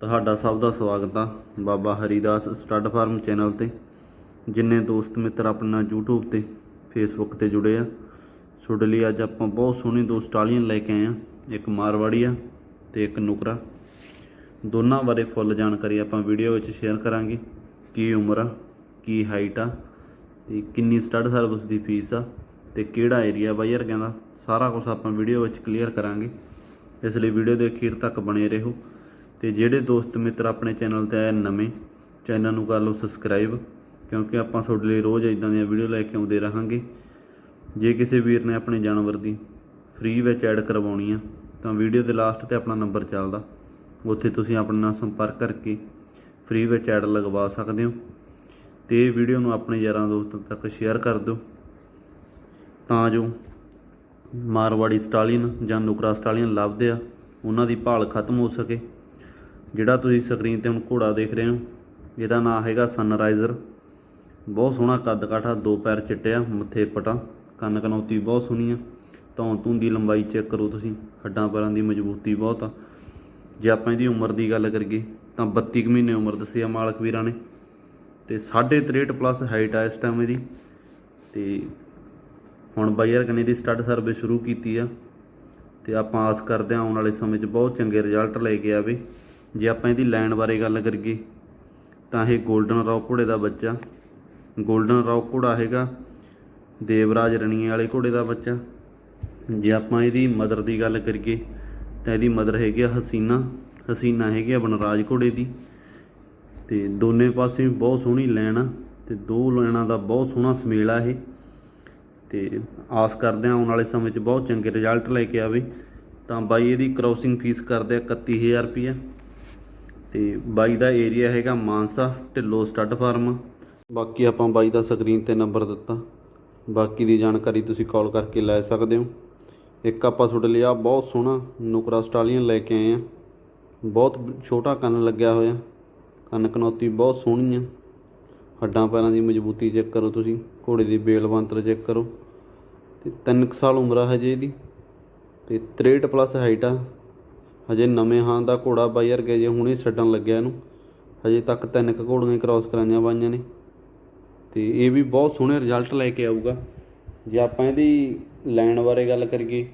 ਤੁਹਾਡਾ ਸਭ ਦਾ ਸਵਾਗਤ ਆ Baba Haridas stud farm channel ਤੇ, ਜਿੰਨੇ ਦੋਸਤ ਮਿੱਤਰ ਆਪਣੇ ਨਾਲ YouTube ਤੇ, Facebook ਤੇ ਜੁੜੇ ਆ। ਤੁਹਾਡੇ ਲਈ ਅੱਜ ਆਪਾਂ ਬਹੁਤ ਸੋਹਣੀ ਦੋ ਸਟਾਲੀਅਨ ਲੈ ਕੇ ਆਏ ਆ, ਇੱਕ ਮਾਰਵਾੜੀ ਆ ਤੇ ਇੱਕ ਨੁਕਰਾ। ਦੋਨਾਂ ਬਾਰੇ ਫੁੱਲ ਜਾਣਕਾਰੀ ਆਪਾਂ ਵੀਡੀਓ ਵਿੱਚ ਸ਼ੇਅਰ ਕਰਾਂਗੇ, ਕੀ ਉਮਰ ਆ, ਕੀ ਹਾਈਟ ਆ, ਤੇ ਕਿੰਨੀ ਸਟੱਡ ਸਰਵਿਸ ਦੀ ਫੀਸ ਆ, ਤੇ ਕਿਹੜਾ ਏਰੀਆ ਬਾਈ ਯਾਰ ਕਹਿੰਦਾ ਸਾਰਾ ਕੁਝ ਆਪਾਂ ਵੀਡੀਓ ਵਿੱਚ ਕਲੀਅਰ ਕਰਾਂਗੇ। ਇਸ ਲਈ ਵੀਡੀਓ ਦੇ ਅਖੀਰ ਤੱਕ ਬਣੇ ਰਹੋ। ਤੇ ਜਿਹੜੇ ਦੋਸਤ ਮਿੱਤਰ ਆਪਣੇ ਚੈਨਲ ਤੇ ਆਏ ਨਵੇਂ, ਚੈਨਲ ਨੂੰ ਕਰ ਲਓ ਸਬਸਕ੍ਰਾਈਬ, ਕਿਉਂਕਿ ਆਪਾਂ ਤੁਹਾਡੇ ਲਈ ਰੋਜ਼ ਇਦਾਂ ਦੀਆਂ ਵੀਡੀਓ ਲੈ ਕੇ ਆਉਂਦੇ ਰਹਾਂਗੇ। ਜੇ ਕਿਸੇ ਵੀਰ ਨੇ ਆਪਣੇ ਜਾਨਵਰ ਦੀ ਫ੍ਰੀ ਵਿੱਚ ਐਡ ਕਰਵਾਉਣੀ ਆ, ਤਾਂ ਵੀਡੀਓ ਦੇ ਲਾਸਟ ਤੇ ਆਪਣਾ ਨੰਬਰ ਚੱਲਦਾ। ਉੱਥੇ ਤੁਸੀਂ ਆਪਣੇ ਨਾਲ ਸੰਪਰਕ ਕਰਕੇ ਫ੍ਰੀ ਵਿੱਚ ਐਡ ਲਗਵਾ ਸਕਦੇ ਹੋ। ਤੇ ਇਹ ਵੀਡੀਓ ਨੂੰ ਆਪਣੇ ਯਾਰਾਂ ਦੋਸਤਾਂ ਤੱਕ ਸ਼ੇਅਰ ਕਰ ਦਿਓ। ਤਾਂ ਜੋ ਮਾਰਵਾੜੀ ਸਟਾਲੀਅਨ ਜਾਂ ਨੁਕਰਾ ਸਟਾਲੀਅਨ ਲੱਭਦੇ ਆ, ਉਹਨਾਂ ਦੀ ਭਾਲ ਖਤਮ ਹੋ ਸਕੇ। ਜਿਹੜਾ ਤੁਸੀਂ ਸਕਰੀਨ ਤੇ ਹੁਣ ਘੋੜਾ ਦੇਖ ਰਹੇ ਹੋ, ਇਹਦਾ ਨਾਮ ਹੈਗਾ ਸਨਰਾਈਜ਼ਰ ਬਹੁਤ ਸੋਹਣਾ ਕੱਦ ਕਾਠਾ, ਦੋ ਪੈਰ ਚਿੱਟਿਆ ਮੱਥੇ ਪਟਾ, ਕੰਨ ਕਨੌਤੀ ਬਹੁਤ ਸੋਹਣੀ ਆ। ਧੌਣ ਧੂਣ ਦੀ ਲੰਬਾਈ ਚੈੱਕ ਕਰੋ ਤੁਸੀਂ, ਹੱਡਾਂ ਪੈਰਾਂ ਦੀ ਮਜ਼ਬੂਤੀ ਬਹੁਤ ਆ। ਜੇ ਆਪਾਂ ਇਹਦੀ ਉਮਰ ਦੀ ਗੱਲ ਕਰੀਏ, ਤਾਂ 32 ਕੁ ਮਹੀਨੇ ਉਮਰ ਦੱਸੀ ਆ ਮਾਲਕ ਵੀਰਾਂ ਨੇ। ਤੇ 63 ਪਲੱਸ ਹਾਈਟ ਆ ਇਸ ਟਾਈਮ ਇਹਦੀ। ਤੇ ਹੁਣ ਬਾਈਅਰ ਕਨੇ ਦੀ ਸਟੱਡ ਸਰਵਿਸ ਸ਼ੁਰੂ ਕੀਤੀ ਆ। ਤੇ ਆਪਾਂ ਆਸ ਕਰਦੇ ਹਾਂ ਆਉਣ ਵਾਲੇ ਸਮੇਂ 'ਚ ਬਹੁਤ ਚੰਗੇ ਰਿਜ਼ਲਟ ਲੈ ਕੇ ਆਵੇ। ਜੇ ਆਪਾਂ ਇਹਦੀ ਲਾਈਨ ਬਾਰੇ ਗੱਲ ਕਰੀਏ, ਤਾਂ ਇਹ 골ਡਨ ਰੌਕ ਘੋੜੇ ਦਾ ਬੱਚਾ। 골ਡਨ ਰੌਕ ਘੋੜਾ ਹੈਗਾ, ਦੇਵਰਾਜ ਰਣੀਏ ਵਾਲੇ ਘੋੜੇ ਦਾ ਬੱਚਾ। ਜੇ ਆਪਾਂ ਇਹਦੀ ਮਦਰ ਦੀ ਗੱਲ ਕਰੀਏ, ਤਾਂ ਇਹਦੀ ਮਦਰ ਹੈਗੀ ਆ ਹਸੀਨਾ। ਹਸੀਨਾ ਹੈਗੀ ਆ ਬਨਰਾਜ ਘੋੜੇ ਦੀ। ਤੇ ਦੋਨੇ ਪਾਸੇ ਵੀ ਬਹੁਤ ਸੋਹਣੀ ਲਾਈਨ ਆ, ਤੇ ਦੋ ਲਾਈਨਾਂ ਦਾ ਬਹੁਤ ਸੋਹਣਾ ਸਮੇਲ ਆ ਇਹ। ਤੇ ਆਸ ਕਰਦੇ ਹਾਂ ਆਉਣ ਵਾਲੇ ਸਮੇਂ 'ਚ ਬਹੁਤ ਚੰਗੇ ਰਿਜ਼ਲਟ ਲੈ ਕੇ ਆਵੇ। ਤਾਂ ਬਾਈ ਇਹਦੀ ਕ੍ਰੋਸਿੰਗ ਫੀਸ ਕਰਦੇ ਆ 31000 ਰੁਪਈਆ। ਤੇ ਬਾਈ ਦਾ ਏਰੀਆ ਹੈਗਾ ਮਾਨਸਾ ਢਿੱਲੋ ਸਟੱਡ ਫਾਰਮ। ਬਾਕੀ ਆਪਾਂ ਬਾਈ ਦਾ ਸਕਰੀਨ ਤੇ ਨੰਬਰ ਦਿੱਤਾ। ਬਾਕੀ ਦੀ ਜਾਣਕਾਰੀ ਤੁਸੀਂ ਕਾਲ ਕਰਕੇ ਲੈ ਸਕਦੇ ਹੋ। ਇੱਕ ਆਪਾਂ ਤੁਹਾਡੇ ਲਈ ਆ ਬਹੁਤ ਸੋਹਣਾ ਨੁਕਰਾ ਸਟਾਲੀਅਨ ਲੈ ਕੇ ਆਏ ਆ। ਬਹੁਤ ਛੋਟਾ ਕੰਨ ਲੱਗਿਆ ਹੋਇਆ। ਕੰਨ ਕਨੌਤੀ ਬਹੁਤ ਸੋਹਣੀ ਆ ਹੱਡਾਂ ਪੈਰਾਂ ਦੀ ਮਜ਼ਬੂਤੀ ਚੈੱਕ ਕਰੋ ਤੁਸੀਂ। ਘੋੜੇ ਦੀ ਬੇਲ ਬੰਤਰ ਚੈੱਕ ਕਰੋ। ਤੇ 3 ਸਾਲ ਉਮਰ ਆ ਹਜੇ ਇਹਦੀ। ਤੇ 63 ਪਲੱਸ ਹਾਈਟ ਆ। ਹਜੇ ਨਵੇਂ ਹਾਂ ਦਾ ਘੋੜਾ ਬਾਈ ਯਾਰ ਜੇ ਹੁਣੇ ਛੱਡਣ ਲੱਗਿਆ ਇਹਨੂੰ। ਹਜੇ ਤੱਕ ਤਿੰਨ ਕੁ ਘੋੜੀਆਂ ਕ੍ਰਾਸ ਕਰਾਈਆਂ ਬਾਈਆਂ ਨੇ। ਤੇ ਇਹ ਵੀ ਬਹੁਤ ਸੋਹਣੇ ਰਿਜ਼ਲਟ ਲੈ ਕੇ ਆਊਗਾ। ਜੇ ਆਪਾਂ ਇਹਦੀ ਲੈਣ ਬਾਰੇ ਗੱਲ ਕਰੀਏ,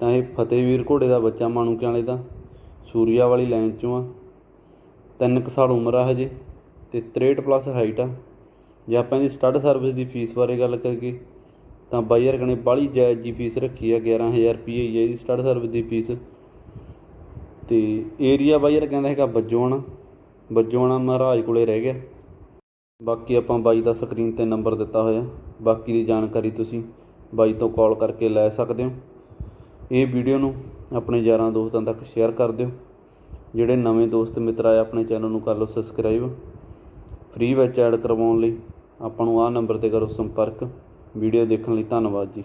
ਤਾਂ ਇਹ ਫਤਿਹਵੀਰ ਘੋੜੇ ਦਾ ਬੱਚਾ ਮਾਣੂਕਿਆਂ ਵਾਲੇ ਦਾ, ਸੂਰੀਆ ਵਾਲੀ ਲਾਈਨ ਚੋਂ ਆ। ਤਿੰਨ ਕੁ ਸਾਲ ਉਮਰ ਆ ਹਜੇ ਤੇ 63 ਪਲੱਸ ਹਾਈਟ ਆ। ਜੇ ਆਪਾਂ ਇਹਦੀ ਸਟੱਡ ਸਰਵਿਸ ਦੀ ਫੀਸ ਬਾਰੇ ਗੱਲ ਕਰੀਏ, ਤਾਂ ਬਾਈਅਰ ਕਨੇ ਬਾਹਲੀ ਜਾਇਜ਼ ਜੀ ਫੀਸ ਰੱਖੀ ਆ 11000 ਰੁਪਏ ਹੀ ਹੈ ਇਹਦੀ ਸਟੱਡ ਸਰਵਿਸ ਦੀ ਫੀਸ ਅਤੇ ਏਰੀਆ ਬਾਈਅਰ ਕਹਿੰਦਾ ਹੈਗਾ ਬੱਜੋਆਣਾ ਬੱਜੋਆਣਾ ਮਹਾਰਾਜ ਕੋਲੇ ਰਹਿ ਗਿਆ। ਬਾਕੀ ਆਪਾਂ ਬਾਈ ਦਾ ਸਕਰੀਨ ਤੇ ਨੰਬਰ ਦਿੱਤਾ ਹੋਇਆ। ਬਾਕੀ ਦੀ ਜਾਣਕਾਰੀ ਤੁਸੀਂ ਬਾਈ ਤੋਂ ਕਾਲ ਕਰਕੇ ਲੈ ਸਕਦੇ ਹੋ। ਇਹ ਵੀਡੀਓ ਨੂੰ ਆਪਣੇ ਯਾਰਾਂ ਦੋਸਤਾਂ ਤੱਕ ਸ਼ੇਅਰ ਕਰ ਦਿਓ। ਜਿਹੜੇ ਨਵੇਂ ਦੋਸਤ ਮਿੱਤਰ ਆਏ ਆਪਣੇ ਚੈਨਲ ਨੂੰ ਕਰ ਲਓ ਸਬਸਕ੍ਰਾਈਬ ਫ੍ਰੀ ਵਿੱਚ ਐਡ ਕਰਵਾਉਣ ਲਈ ਆਪਾਂ ਨੂੰ ਆਹ ਨੰਬਰ ਤੇ ਕਰੋ ਸੰਪਰਕ। ਵੀਡੀਓ ਦੇਖਣ ਲਈ ਧੰਨਵਾਦ ਜੀ।